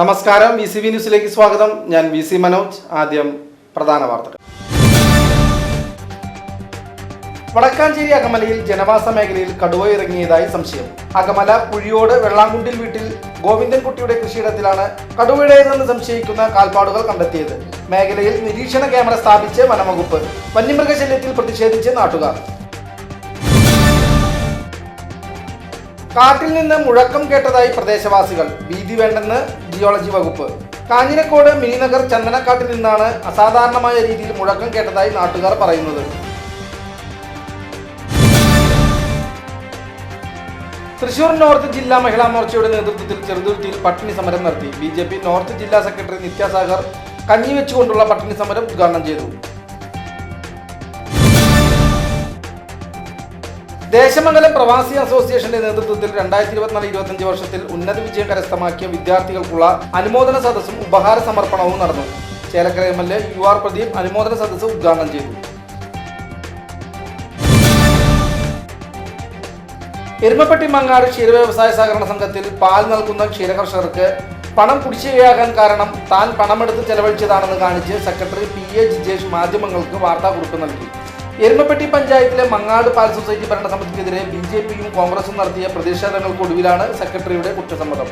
നമസ്കാരം. V C V ന്യൂസിലേക്ക് സ്വാഗതം. ഞാൻ വി സി മനോജ്. ആദ്യം പ്രധാന വാർത്തകൾ. വടക്കാഞ്ചേരി അകമലയിൽ ജനവാസ മേഖലയിൽ കടുവ ഇറങ്ങിയതായി സംശയം. അകമല കുഴിയോട് വെള്ളാങ്കുണ്ടിൽ വീട്ടിൽ ഗോവിന്ദൻകുട്ടിയുടെ കൃഷിയിടത്തിലാണ് കടുവയുടേതെന്ന് സംശയിക്കുന്ന കാൽപ്പാടുകൾ കണ്ടെത്തിയത്. മേഖലയിൽ നിരീക്ഷണ ക്യാമറ സ്ഥാപിച്ച് വനംവകുപ്പ്. വന്യമൃഗശല്യത്തിൽ പ്രതിഷേധിച്ച് നാട്ടുകാർ. കാട്ടിൽ നിന്ന് മുഴക്കം കേട്ടതായി പ്രദേശവാസികൾ. ഭീതി വേണ്ടെന്ന് ജിയോളജി വകുപ്പ്. കാഞ്ഞിരക്കോട് മിനിനഗർ ചന്ദനക്കാട്ടിൽ നിന്നാണ് അസാധാരണമായ രീതിയിൽ മുഴക്കം കേട്ടതായി നാട്ടുകാർ പറയുന്നത്. തൃശൂർ നോർത്ത് ജില്ലാ മഹിളാ മോർച്ചയുടെ നേതൃത്വത്തിൽ ചെറുതുരുത്തിയിൽ പട്ടിണി സമരം നടത്തി. ബി നോർത്ത് ജില്ലാ സെക്രട്ടറി നിത്യാസാഗർ കഞ്ഞി വെച്ചുകൊണ്ടുള്ള പട്ടിണി സമരം ഉദ്ഘാടനം ചെയ്തു. ദേശമംഗലം പ്രവാസി അസോസിയേഷന്റെ നേതൃത്വത്തിൽ രണ്ടായിരത്തി ഇരുപത്തിനാല് ഇരുപത്തഞ്ച് വർഷത്തിൽ ഉന്നത വിജയം കരസ്ഥമാക്കിയ വിദ്യാർത്ഥികൾക്കുള്ള അനുമോദന സദസ്സും ഉപഹാര സമർപ്പണവും നടന്നു. Chelakkara M L A U R Pradeep അനുമോദന സദസ്സ് ഉദ്ഘാടനം ചെയ്തു. എരുമപ്പെട്ടി മങ്ങാട് ക്ഷീര വ്യവസായ സഹകരണ സംഘത്തിൽ പാൽ നൽകുന്ന ക്ഷീരകർഷകർക്ക് പണം കുടിശ്ശികയാകാൻ കാരണം താൻ പണമെടുത്ത് ചെലവഴിച്ചതാണെന്ന് കാണിച്ച് സെക്രട്ടറി പി എ ജിജേഷ് മാധ്യമങ്ങൾക്ക് വാർത്താക്കുറിപ്പ് നൽകി. എരുമപ്പെട്ടി പഞ്ചായത്തിലെ മങ്ങാട് പാൽ സൊസൈറ്റി ഭരണസമിതിക്കെതിരെ ബി ജെ പിയും കോൺഗ്രസും നടത്തിയ പ്രതിഷേധങ്ങൾക്കൊടുവിലാണ് സെക്രട്ടറിയുടെ കുറ്റസമ്മതം.